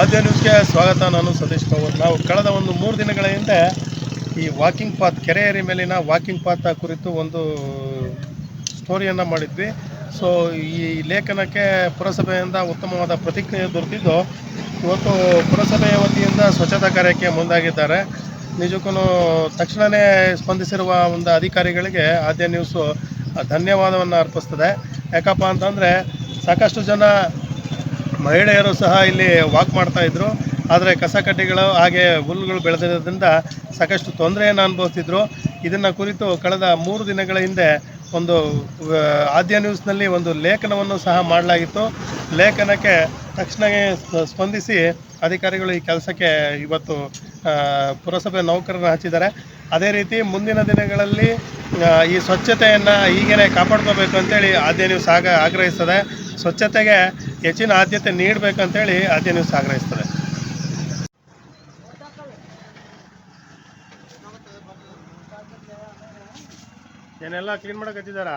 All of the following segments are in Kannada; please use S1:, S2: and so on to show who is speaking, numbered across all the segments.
S1: ಆದ್ಯ ನ್ಯೂಸ್ಗೆ ಸ್ವಾಗತ. ನಾನು ಸತೀಶ್ ಪವರ್ ನಾವು ಕಳೆದ ಒಂದು ಮೂರು ದಿನಗಳ ಹಿಂದೆ ಈ ವಾಕಿಂಗ್ ಪಾತ್ ಕೆರೆಯರಿ ಮೇಲಿನ ವಾಕಿಂಗ್ ಪಾತ್ ಕುರಿತು ಒಂದು ಸ್ಟೋರಿಯನ್ನು ಮಾಡಿದ್ವಿ. ಸೊ ಈ ಲೇಖನಕ್ಕೆ ಪುರಸಭೆಯಿಂದ ಉತ್ತಮವಾದ ಪ್ರತಿಕ್ರಿಯೆ ದೊರೆತಿದ್ದು, ಇವತ್ತು ಪುರಸಭೆಯ ವತಿಯಿಂದ ಸ್ವಚ್ಛತಾ ಕಾರ್ಯಕ್ಕೆ ಮುಂದಾಗಿದ್ದಾರೆ. ನಿಜಕ್ಕೂ ತಕ್ಷಣವೇ ಸ್ಪಂದಿಸಿರುವ ಒಂದು ಅಧಿಕಾರಿಗಳಿಗೆ ಆದ್ಯ ನ್ಯೂಸು ಧನ್ಯವಾದವನ್ನು ಅರ್ಪಿಸ್ತದೆ. ಯಾಕಪ್ಪ ಅಂತಂದರೆ ಸಾಕಷ್ಟು ಜನ ಮಹಿಳೆಯರು ಸಹ ಇಲ್ಲಿ ವಾಕ್ ಮಾಡ್ತಾ ಇದ್ರು. ಆದರೆ ಕಸ ಕಡ್ಡಿಗಳು ಹಾಗೆ ಹುಲ್ಲುಗಳು ಬೆಳೆದಿರೋದ್ರಿಂದ ಸಾಕಷ್ಟು ತೊಂದರೆಯನ್ನು ಅನುಭವಿಸ್ತಿದ್ರು. ಇದನ್ನು ಕುರಿತು ಕಳೆದ ಮೂರು ದಿನಗಳ ಹಿಂದೆ ಒಂದು ಆದ್ಯ ನ್ಯೂಸ್ನಲ್ಲಿ ಒಂದು ಲೇಖನವನ್ನು ಸಹ ಮಾಡಲಾಗಿತ್ತು. ಲೇಖನಕ್ಕೆ ತಕ್ಷಣವೇ ಸ್ಪ- ಸ್ಪಂದಿಸಿ ಅಧಿಕಾರಿಗಳು ಈ ಕೆಲಸಕ್ಕೆ ಇವತ್ತು ಪುರಸಭೆ ನೌಕರರನ್ನು ಹಚ್ಚಿದ್ದಾರೆ. ಅದೇ ರೀತಿ ಮುಂದಿನ ದಿನಗಳಲ್ಲಿ ಈ ಸ್ವಚ್ಛತೆಯನ್ನು ಹೀಗೇನೆ ಕಾಪಾಡ್ಕೋಬೇಕು ಅಂತೇಳಿ ಆದ್ಯ ನ್ಯೂಸ್ ಆಗ ಆಗ್ರಹಿಸ್ತದೆ. ಸ್ವಚ್ಛತೆಗೆ ಹೆಚ್ಚಿನ ಆದ್ಯತೆ ನೀಡಬೇಕಂತೇಳಿ ಆದ್ಯ ನ್ಯೂಸ್ ಆಗ್ರಹಿಸ್ತದೆ. ಏನೆಲ್ಲ ಕ್ಲೀನ್ ಮಾಡಕ್ ಹಚ್ಚಿದಾರ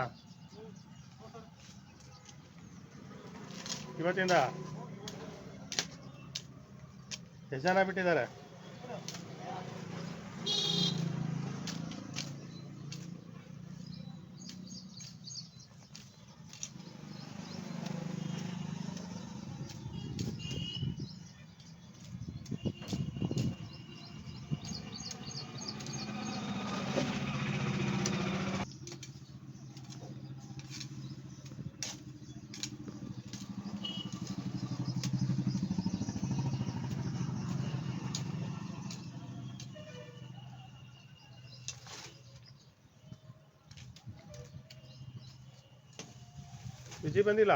S1: ಇವತ್ತಿಂದ? ಎಷ್ಟು ಜನ ಬಿಟ್ಟಿದ್ದಾರೆ. ವಿಜಿ ಬಂದಿಲ್ಲ?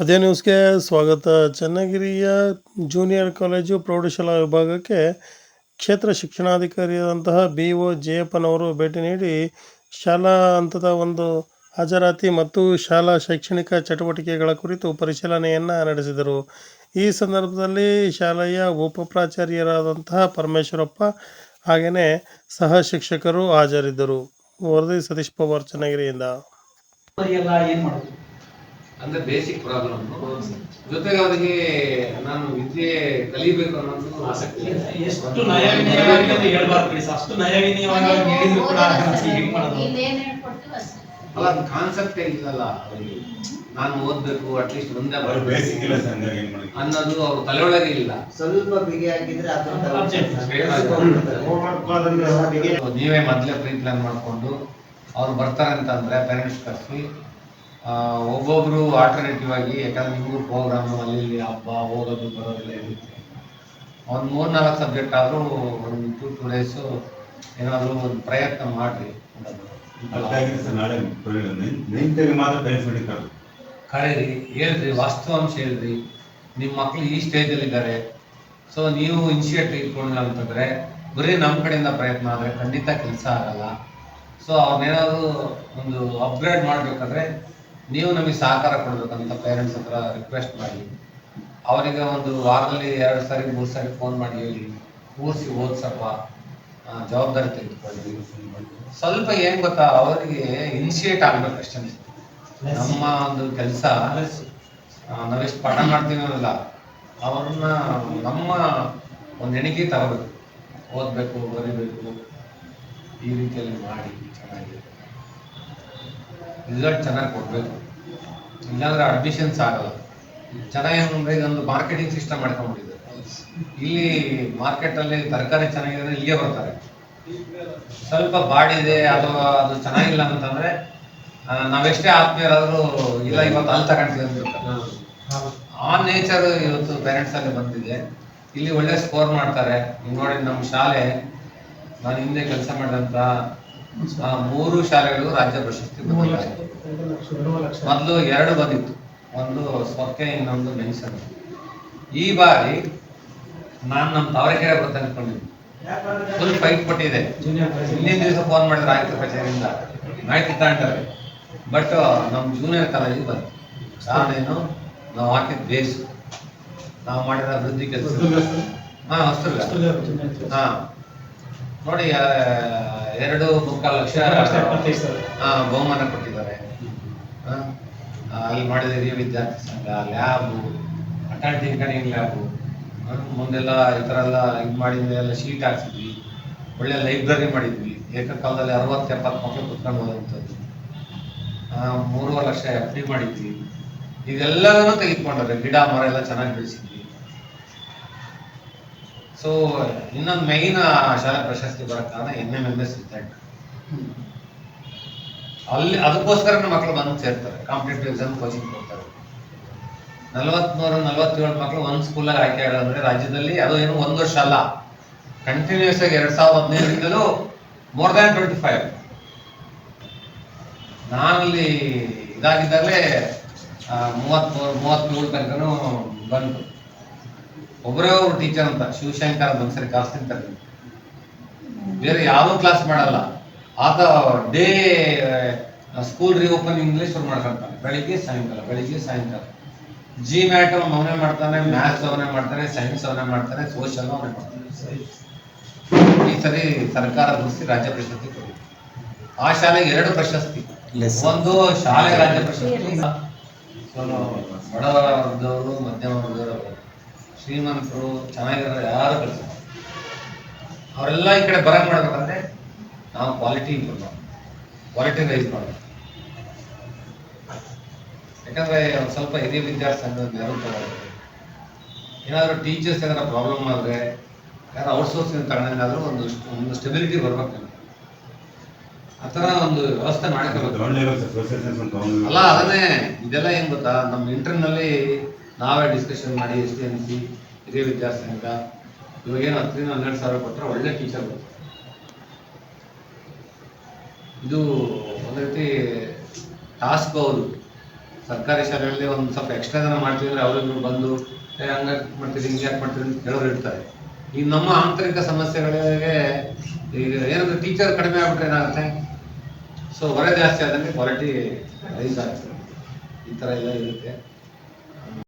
S1: ಅದೇ ನ್ಯೂಸ್ಗೆ ಸ್ವಾಗತ. ಚನ್ನಗಿರಿಯ ಜೂನಿಯರ್ ಕಾಲೇಜು ಪ್ರೌಢಶಾಲಾ ವಿಭಾಗಕ್ಕೆ ಕ್ಷೇತ್ರ ಶಿಕ್ಷಣಾಧಿಕಾರಿಯಾದಂತಹ ಬಿ ಒ ಜಯಪ್ಪನವರು ಭೇಟಿ ನೀಡಿ ಶಾಲಾ ಹಂತದ ಒಂದು ಹಾಜರಾತಿ ಮತ್ತು ಶಾಲಾ ಶೈಕ್ಷಣಿಕ ಚಟುವಟಿಕೆಗಳ ಕುರಿತು ಪರಿಶೀಲನೆಯನ್ನು ನಡೆಸಿದರು. ಈ ಸಂದರ್ಭದಲ್ಲಿ ಶಾಲೆಯ ಉಪಪ್ರಾಚಾರ್ಯರಾದಂತಹ ಪರಮೇಶ್ವರಪ್ಪ ಹಾಗೆಯೇ ಸಹ ಶಿಕ್ಷಕರು ಹಾಜರಿದ್ದರು. ವರದಿ ಸತೀಶ್ ಪವಾರ್ ಚನ್ನಗಿರಿಯಿಂದ.
S2: ಅಂದ್ರೆ ಬೇಸಿಕ್ ಪ್ರಾಬ್ಲಮ್ ಜೊತೆಗೆ ಅವರಿಗೆ ನಾನು ವಿದ್ಯೆ ಕಲಿಬೇಕು ಅನ್ನೋದು ಆಸಕ್ತಿ. ಇದೆ.
S3: ಎಷ್ಟು ನಯವಿನಯವಾಗಿ ಅಂತ ಹೇಳ್ಬಾರ್ದು ಅಷ್ಟು ನಯವಿನಯವಾಗಿ ಹೇಳಿದ್ರು ಕೂಡ ಹೇಗ್ ಮಾಡೋದು?
S2: ಅಲ್ಲ ಅದು ಕಾನ್ಸೆಪ್ಟೇ ಇಲ್ಲಲ್ಲ ಅವರಿಗೆ. ನಾನು ಓದ್ಬೇಕು ಅಟ್ಲೀಸ್ಟ್ ಮುಂದೆ
S4: ಬೇಸಿಕ್ ಇಲ್ಲ ಸರ್ ಹಂಗಾಗಿ ಏನ್
S2: ಅನ್ನೋದು ಅವ್ರ ತಲೆಯೊಳಗೆ ಇಲ್ಲ.
S5: ಸ್ವಲ್ಪ ಬಿಗಿ ಆಗಿದ್ರೆ ಅದನ್ನ
S3: Object.
S2: ನೀವೇ ಮೊದಲೇ ಪ್ರೀ ಪ್ಲಾನ್ ಮಾಡ್ಕೊಂಡು ಅವ್ರು ಬರ್ತಾರೆ ಅಂತಂದ್ರೆ ಪೇರೆಂಟ್ಸ್ ಕರ್ಸಿ ಆ, ಒಬ್ಬೊಬ್ರು ಆಲ್ಟರ್ನೇಟಿವ್ ಆಗಿ ಯಾಕಂದ್ರೆ ನಿಮಗೂ ಪ್ರೋಗ್ರಾಮ್ ಅಲ್ಲಿ ಹಬ್ಬ ಹೋಗೋದು ಬರೋದೆಲ್ಲ ಇರುತ್ತೆ. ಒಂದು ಮೂರ್ ನಾಲ್ಕು ಸಬ್ಜೆಕ್ಟ್ ಆದ್ರೂ ಒಂದು ಟೂ ಟೂ ಡೇಸು ಏನಾದ್ರು ಒಂದು ಪ್ರಯತ್ನ ಮಾಡಿರಿ
S4: ನಾಳೆ ನೈನ್ತಿಗೆ ಮಾತ್ರ
S2: ಕರೀರಿ ಹೇಳ್ರಿ ವಾಸ್ತವಾಂಶ ಹೇಳ್ರಿ. ನಿಮ್ಮ ಮಕ್ಕಳು ಈ ಸ್ಟೇಜಲ್ಲಿ ಇದ್ದಾರೆ. ಸೊ ನೀವು ಇನಿಷಿಯೇಟಿವ್ ಇಟ್ಕೊಂಡಿಲ್ಲ ಅಂತಂದ್ರೆ ಬರೀ ನಮ್ಮ ಕಡೆಯಿಂದ ಪ್ರಯತ್ನ ಆದರೆ ಖಂಡಿತ ಕೆಲಸ ಆಗಲ್ಲ. ಸೊ ಅವ್ರನ್ನೇನಾದ್ರು ಒಂದು ಅಪ್ಗ್ರೇಡ್ ಮಾಡ್ಬೇಕಾದ್ರೆ ನೀವು ನಮಗೆ ಸಹಕಾರ ಕೊಡ್ಬೇಕಂತ ಪೇರೆಂಟ್ಸ್ ಹತ್ರ ರಿಕ್ವೆಸ್ಟ್ ಮಾಡಿ. ಅವರಿಗೆ ಒಂದು ವಾರದಲ್ಲಿ ಎರಡು ಸಾರಿ ಮೂರು ಸಾರಿ ಫೋನ್ ಮಾಡಿ ಹೇಳಿ. ಕೂರಿಸಿ ಓದ್ಸಪ್ಪ. ಜವಾಬ್ದಾರಿ ತೆಗೆದುಕೊಳ್ಳಿ ಸ್ವಲ್ಪ ಏನ್ ಗೊತ್ತಾ ಅವರಿಗೆ ಇನಿಷಿಯೇಟ್ ಆಗ್ಬೇಕಷ್ಟೇ ನಮ್ಮ ಒಂದು ಕೆಲಸ ನಾವೆಷ್ಟು ಪಾಠ ಮಾಡ್ತೀವಲ್ಲ ಅವ್ರನ್ನ ನಮ್ಮ ಒಂದು ಎಣಿಕೆ ತಗೋಬೇಕು ಓದ್ಬೇಕು ಬರೀಬೇಕು ಈ ರೀತಿಯಲ್ಲಿ ಮಾಡಿ ಚೆನ್ನಾಗಿ. ರಿಸಲ್ಟ್ ಚೆನ್ನಾಗಿ ಕೊಡ್ಬೇಕು. ಇಲ್ಲಾಂದ್ರೆ ಅಡ್ಮಿಷನ್ಸ್ ಆಗಲ್ಲ. ಚೆನ್ನಾಗಿ ಒಂದು ಮಾರ್ಕೆಟಿಂಗ್ ಸಿಸ್ಟಮ್ ಮಾಡ್ಕೊಂಡ್ಬಿಟ್ಟಿದ್ದಾರೆ. ಇಲ್ಲಿ ಮಾರ್ಕೆಟ್ ಅಲ್ಲಿ ತರಕಾರಿ ಚೆನ್ನಾಗಿದ್ರೆ ಇಲ್ಲಿಗೆ ಬರ್ತಾರೆ. ಸ್ವಲ್ಪ ಬಾಡಿದೆ ಅಥವಾ ಅದು ಚೆನ್ನಾಗಿಲ್ಲ ಅಂತಂದ್ರೆ ನಾವೆಷ್ಟೇ ಆತ್ಮೀಯರಾದ್ರೂ ಇಲ್ಲ ಇವತ್ತು ಅಲ್ಲಿ ಅಂದ್ಬಿಡ್ತಾರೆ ಆ ನೇಚರ್ ಇವತ್ತು ಪೇರೆಂಟ್ಸ್ ಅಲ್ಲಿ ಬಂದಿದೆ. ಇಲ್ಲಿ ಒಳ್ಳೆ ಸ್ಕೋರ್ ಮಾಡ್ತಾರೆ. ನೀವು ನೋಡಿ ನಮ್ಮ ಶಾಲೆ ನಾನು ಹಿಂದೆ ಕೆಲಸ ಮಾಡಿದಂತ ಮೂರು ಶಾಲೆಗಳು ರಾಜ್ಯ ಪ್ರಶಸ್ತಿ ಮೊದಲು ಎರಡು ಬಂದಿತ್ತು. ಒಂದು ಸೊಕ್ಕೆ ಇನ್ನೊಂದು ಮೆನ್ಷನ್ ಈ ಬಾರಿ ನಾನು ನಮ್ಮ ತಾವರೆಕೆರೆ ಬರ್ತ ಅನ್ಕೊಂಡಿದ್ದೆ ಫುಲ್ ಫೈಟ್ ಕೊಟ್ಟಿದೆ. ಹಿಂದಿನ ದಿವಸ ಫೋನ್ ಮಾಡಿದ್ರೆ ಆಯ್ತು ಕಚೇರಿಯಿಂದ. ಮಾಹಿತಿ ತಗೊಂಡಾರೆ ಬಟ್ ನಮ್ಮ ಜೂನಿಯರ್ ಕಾಲೇಜಿಗೆ ಬಂತು. ಕಾರಣ ಏನು ನಾವು ಹಾಕಿದ ಬೇಸ್. ನಾವು ಮಾಡಿದ ಅಭಿವೃದ್ಧಿ ಕೆಲಸ. ಹಾ ಹೊಸದುರ್ಗ ಹಾಂ. ನೋಡಿ ಎರಡು ಮುಕ್ಕಾಲು ಲಕ್ಷ ಹಾಂ ಬಹುಮಾನ ಕೊಟ್ಟಿದ್ದಾರೆ. ಹಾಂ. ಅಲ್ಲಿ ಮಾಡಿದ ಹಿರಿಯ ವಿದ್ಯಾರ್ಥಿ ಸಂಘ ಲ್ಯಾಬು ಅಟಲ್ ಟಿಂಕರಿಂಗ್ ಲ್ಯಾಬು ಮುಂದೆಲ್ಲ ಈ ಥರ ಎಲ್ಲ ಇದು ಮಾಡಿದ್ವಿ ಎಲ್ಲ ಶೀಟ್ ಹಾಕ್ಸಿದ್ವಿ. ಒಳ್ಳೆ ಲೈಬ್ರರಿ ಮಾಡಿದ್ವಿ. ಏಕಕಾಲದಲ್ಲಿ ಅರವತ್ತು ಎಪ್ಪತ್ತು ಮಕ್ಕಳು ಕುತ್ಕೊಂಡು ಹೋದಂಥದ್ದು ಮೂರುವರೆ ಲಕ್ಷ ಎಫ್ ಡಿ ಮಾಡಿದ್ವಿ. ಇದೆಲ್ಲದನ್ನು ತೆಗೆದುಕೊಂಡ್ರೆ ಗಿಡ, ಮರ ಎಲ್ಲ ಚೆನ್ನಾಗಿ ಬೆಳೆಸಿದ್ವಿ. ಸೊ ಇನ್ನೊಂದು ಮೈನ್ ಶಾಲೆ ಪ್ರಶಸ್ತಿ ಬರೋ ಕಾರಣ N M M S result ಅಲ್ಲಿ ಅದಕ್ಕೋಸ್ಕರ ಮಕ್ಕಳು ಬಂದು ಸೇರ್ತಾರೆ. ಕಾಂಪಿಟೇಟಿವ್ ಎಕ್ಸಾಮ್ ಕೋಚಿಂಗ್ ಕೊಡ್ತಾರೆ. ನಲವತ್ಮೂರು, ನಲವತ್ತೇಳು ಮಕ್ಕಳು ಒಂದು ಸ್ಕೂಲಲ್ಲಿ ಆಯ್ಕೆ ಅಂದರೆ ರಾಜ್ಯದಲ್ಲಿ ಅದು ಏನು ಒಂದು ವರ್ಷ ಅಲ್ಲ. ಕಂಟಿನ್ಯೂಸ್ ಆಗಿ ಎರಡು ಸಾವಿರದ ಹದಿನೈದರಿಂದಲೂ ಮೋರ್ ದ್ಯಾನ್ ಟ್ವೆಂಟಿ ಫೈವ್ ನಾನಲ್ಲಿ ಇದಾಗಿದ್ದಾಗಲೇ ಮೂವತ್ಮೂರು ಮೂವತ್ತೇಳು ತನಕನೂ ಬಂತು. ಒಬ್ಬರೇ ಒಬ್ರು ಟೀಚರ್ ಅಂತ, ಶಿವಶಂಕರ್ ಅಂತ ಒಂದ್ಸರಿ ಕ್ಲಾಸ್ ತಿಂತಾರೆ. ಬೇರೆ ಯಾವ ಕ್ಲಾಸ್ ಮಾಡಲ್ಲ. ಆತ ಡೇ ಸ್ಕೂಲ್ ರಿಓಪನ್ ಇಂಗ್ಲಿಷ್ ಶುರು ಮಾಡ್ಕೊಂತಾನೆ. ಬೆಳಿಗ್ಗೆ ಸಾಯಂಕಾಲ ಬೆಳಿಗ್ಗೆ ಸಾಯಂಕಾಲ. ಜಿ ಮ್ಯಾಟ್ ಅವನೇ ಮಾಡ್ತಾನೆ ಮ್ಯಾಥ್ಸ್ ಅವನೇ ಮಾಡ್ತಾನೆ ಸೈನ್ಸ್ ಅವನೇ ಮಾಡ್ತಾನೆ ಸೋಷಲ್ ಅವನೇ ಮಾಡ್ತಾನೆ. ಈ ಸರಿ ಸರ್ಕಾರ ಗುರುತಿಸಿ ರಾಜ್ಯ ಪ್ರಶಸ್ತಿ ಕೊಡಿ. ಆ ಶಾಲೆಗೆ ಎರಡು ಪ್ರಶಸ್ತಿ. ಒಂದು ಶಾಲೆ ರಾಜ್ಯ ಪ್ರಶಸ್ತಿ ಸೊ ಬಡ ವರ್ಗದವರು ಮಧ್ಯಮ ವರ್ಗದವರು ಶ್ರೀಮಂತರು ಚೆನ್ನಾಗಿರೋ ಯಾರು ಕಳಿಸ ಅವರೆಲ್ಲ ಈ ಕಡೆ ಬರಂಗ್ ಮಾಡ್ಬೇಕಂದ್ರೆ ನಾವು ಕ್ವಾಲಿಟಿ ಇಂಪ್ರೂವ್ ಮಾಡೋಣ ಕ್ವಾಲಿಟಿ ರೈಸ್ ಮಾಡೋಣ ಯಾಕಂದ್ರೆ ಒಂದ್ ಸ್ವಲ್ಪ ಹಿರಿಯ ವಿದ್ಯಾರ್ಥಿ ನೆರವು ಏನಾದರೂ ಟೀಚರ್ಸ್ ಏನಾದ್ರು ಪ್ರಾಬ್ಲಮ್ ಆದರೆ ಯಾರು ಔಟ್ಸೋರ್ಸಿಂಗ್ ತಗೊಂಡಾದ್ರೂ ಒಂದು ಒಂದು ಸ್ಟೆಬಿಲಿಟಿ ಬರ್ಬೇಕು ನಮ್ಗೆ. ಆ ಥರ ಒಂದು ವ್ಯವಸ್ಥೆ ಮಾಡ್ಕೋಬೇಕು ಅಲ್ಲ ಅದನ್ನೇ ಇದೆಲ್ಲ ಏನು ಗೊತ್ತಾ? ನಮ್ಮ ಇಂಟರ್ನಲ್ಲಿ ನಾವೇ ಡಿಸ್ಕಷನ್ ಮಾಡಿ ಎಸ್ ಟಿ ಎನ್ ಸಿ ಹಿರಿಯ ವಿದ್ಯಾರ್ಥಿ ಸಂಘ ಇವಾಗ ಏನು ಹತ್ತರಿಂದ ಹನ್ನೆರಡು ಸಾವಿರ ಕೊಟ್ಟರೆ ಒಳ್ಳೆ ಟೀಚರ್ ಬರ್ತಾರೆ. ಇದು ಒಂದು ರೀತಿ ಟಾಸ್ಕ್ ಹೌದು. ಸರ್ಕಾರಿ ಶಾಲೆಗಳಲ್ಲಿ ಒಂದು ಸ್ವಲ್ಪ ಎಕ್ಸ್ಟ್ರಾ ಜನ ಮಾಡ್ತೀವಿ ಅಂದರೆ ಅವ್ರಿಬ್ರು ಬಂದು, ಏ ಹಂಗೆ ಮಾಡ್ತೀರಿ, ಹಿಂಗೆ ಯಾಕೆ ಮಾಡ್ತೀರಿ ಅಂತ ಕೇಳೋರು ಇರ್ತಾರೆ. ಈಗ ನಮ್ಮ ಆಂತರಿಕ ಸಮಸ್ಯೆಗಳಿಗೆ ಈಗ ಏನಾದರೂ ಟೀಚರ್ ಕಡಿಮೆ ಆಗ್ಬಿಟ್ರೆ ಏನಾಗುತ್ತೆ? ಸೊ ಹೊರೆ ಜಾಸ್ತಿ ಆದಂಗೆ ಕ್ವಾಲಿಟಿ ರೈಸ್ ಆಗ್ತದೆ. ಈ ಥರ ಎಲ್ಲ ಇರುತ್ತೆ.